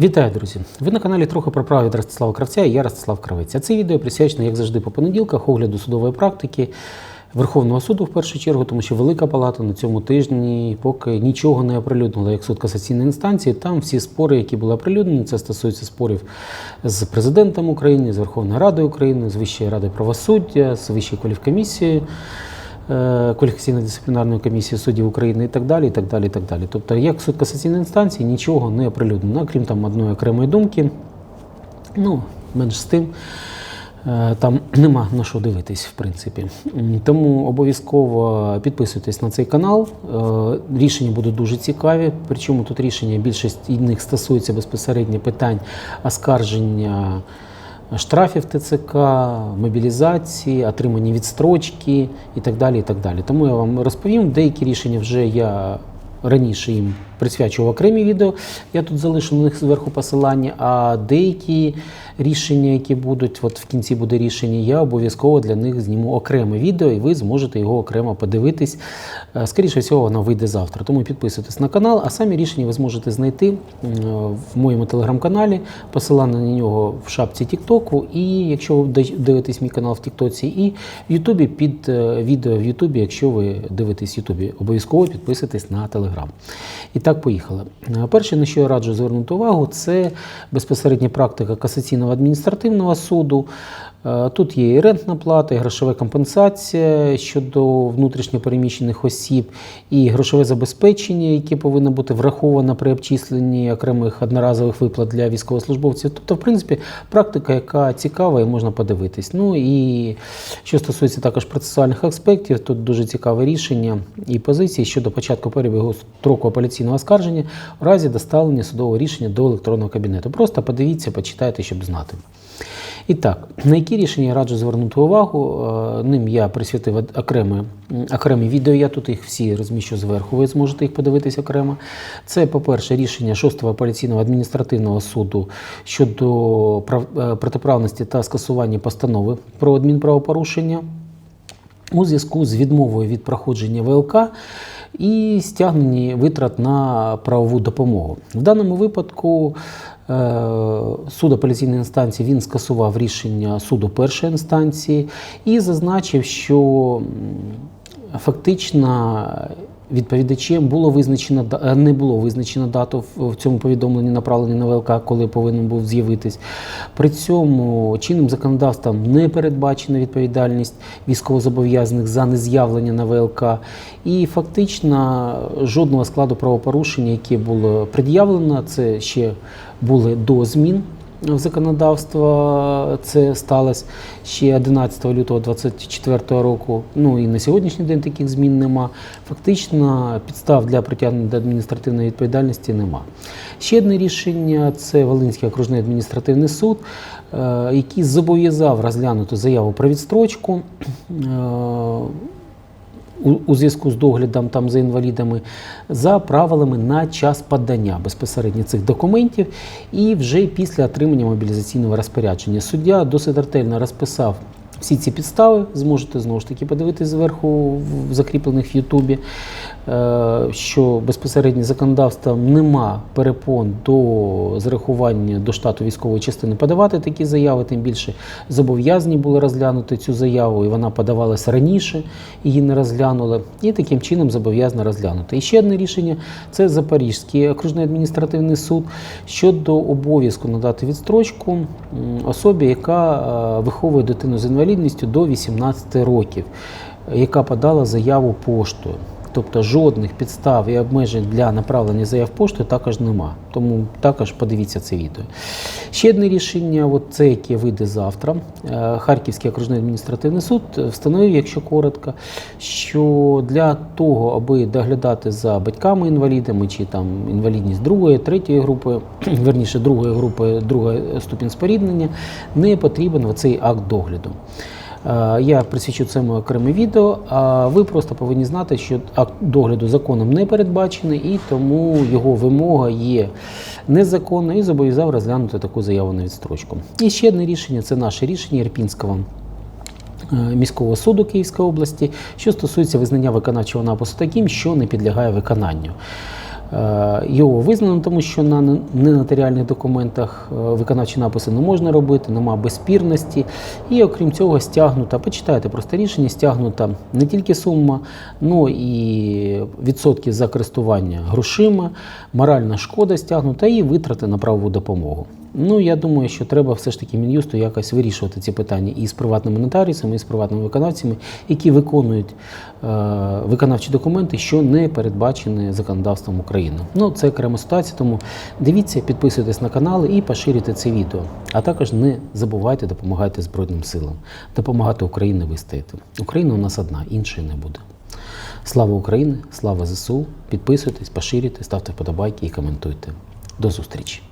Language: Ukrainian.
Вітаю, друзі! Ви на каналі трохи про право від Ростислава Кравця і я Ростислав Кравець. А це відео присвячено, як завжди, по понеділках, огляду судової практики Верховного суду в першу чергу, тому що Велика Палата на цьому тижні поки нічого не оприлюднила як суд касаційної інстанції. Там всі спори, які були оприлюднені, це стосується спорів з президентом України, з Верховною Радою України, з Вищою радою правосуддя, з Вищою кваліфкомісією. Е, Кваліфікаційно-дисциплінарної комісії суддів України і так далі. і так далі, і так далі. Тобто, як суд касаційної інстанції нічого не оприлюднено, крім там одної окремої думки. Ну, менш з тим, е, там нема на що дивитись, в принципі. Тому обов'язково підписуйтесь на цей канал. Е, Рішення будуть дуже цікаві. Причому тут рішення більшість них стосується безпосередньо питань оскарження штрафів ТЦК, мобілізації, отримані відстрочки і так далі. і так далі. Тому я вам розповім, деякі рішення вже я раніше їм присвячував окремі відео. Я тут залишу на них зверху посилання, а деякі рішення, які будуть, от в кінці буде рішення, я обов'язково для них зніму окреме відео, і ви зможете його окремо подивитись. Е, Скоріше всього, воно вийде завтра. Тому підписуйтесь на канал, а самі рішення ви зможете знайти в моєму телеграм-каналі, посилання на нього в шапці Тіктоку. І якщо ви дивитесь мій канал в Тіктоці, і в Ютубі під е, відео в Ютубі, якщо ви дивитесь Ютубі, обов'язково підписуйтесь на телеграм. І так, поїхали. Е, Перше, на що я раджу звернути увагу, це безпосередня практика касаційного адміністративного суду. Е, Тут є і рентна плата, і грошова компенсація щодо внутрішньопереміщених осіб, і грошове забезпечення, яке повинно бути враховано при обчисленні окремих одноразових виплат для військовослужбовців. Тобто, в принципі, практика, яка цікава і можна подивитись. Ну і що стосується також процесуальних аспектів, тут дуже цікаве рішення і позиції щодо початку перебігу строку апеляційного оскарження в разі доставлення судового рішення до електронного кабінету. Просто подивіться, почитайте, щоб знати. І так, на які рішення я раджу звернути увагу? Е, Ним я присвятив окреме, окремі відео. Я тут їх всі розміщу зверху. Ви зможете їх подивитись окремо. Це, по-перше, рішення 6-го апеляційного адміністративного суду щодо е, протиправності та скасування постанови про адмінправопорушення у зв'язку з відмовою від проходження ВЛК і стягненні витрат на правову допомогу. В даному випадку суд апеляційної інстанції він скасував рішення суду першої інстанції і зазначив, що фактично відповідачем було визначено е, не було визначено дату в цьому повідомленні направлені на ВЛК, коли повинен був з'явитись. При цьому чинним законодавством не передбачена відповідальність військовозобов'язаних за нез'явлення на ВЛК, і фактично жодного складу правопорушення, яке було пред'явлено, це ще були до змін в законодавство це сталося ще 11 лютого 2024 року. Ну і на сьогоднішній день таких змін нема. Фактично підстав для притягнення до адміністративної відповідальності нема. Ще одне рішення це Волинський окружний адміністративний суд, е, який зобов'язав розглянути заяву про відстрочку. У зв'язку з доглядом там за інвалідами за правилами на час подання безпосередньо цих документів і вже після отримання мобілізаційного розпорядження. Суддя досить ретельно розписав всі ці підстави, зможете знову ж таки подивитись зверху в закріплених в Ютубі, е, що безпосередньо законодавством нема перепон до зарахування до штату військової частини подавати такі заяви, тим більше зобов'язані були розглянути цю заяву, і вона подавалася раніше, її не розглянули, і таким чином зобов'язана розглянути. І ще одне рішення це Запорізький окружний адміністративний суд щодо обов'язку надати відстрочку особі, яка е, виховує дитину з інвалідністю до 18 років, яка подала заяву поштою. Тобто жодних підстав і обмежень для направлення заяв поштою також нема. Тому також подивіться це відео. Ще одне рішення, от це яке вийде завтра. Е, Харківський окружний адміністративний суд встановив, якщо коротко, що для того, аби доглядати за батьками-інвалідами чи там інвалідність другої, третьої групи, верніше другої групи, друга ступінь споріднення, не потрібен оцей акт догляду. Е, Я присвячу цьому окреме відео. А ви просто повинні знати, що акт догляду законом не передбачений, і тому його вимога є незаконною і зобов'язав розглянути таку заяву на відстрочку. І ще одне рішення це наше рішення Ірпінського. е, Міського суду Київської області, що стосується визнання виконавчого напису таким, що не підлягає виконанню. Е, Його визнано, тому що на ненотаріальних документах е, виконавчі написи не можна робити, нема безспірності. І окрім цього, стягнута, почитайте просто рішення, стягнута не тільки сума, ну і відсотки за користування грошима, моральна шкода стягнута і витрати на правову допомогу. Ну, я думаю, що треба все ж таки Мін'юсту якось вирішувати ці питання і з приватними нотаріусами, і з приватними виконавцями, які виконують е, виконавчі документи, що не передбачені законодавством України. Ну, це окрема ситуація, тому дивіться, підписуйтесь на канали і поширюйте це відео. А також не забувайте допомагати Збройним силам, допомагати Україні вистояти. Україна у нас одна, іншої не буде. Слава Україні, слава ЗСУ! Підписуйтесь, поширюйте, ставте вподобайки і коментуйте. До зустрічі!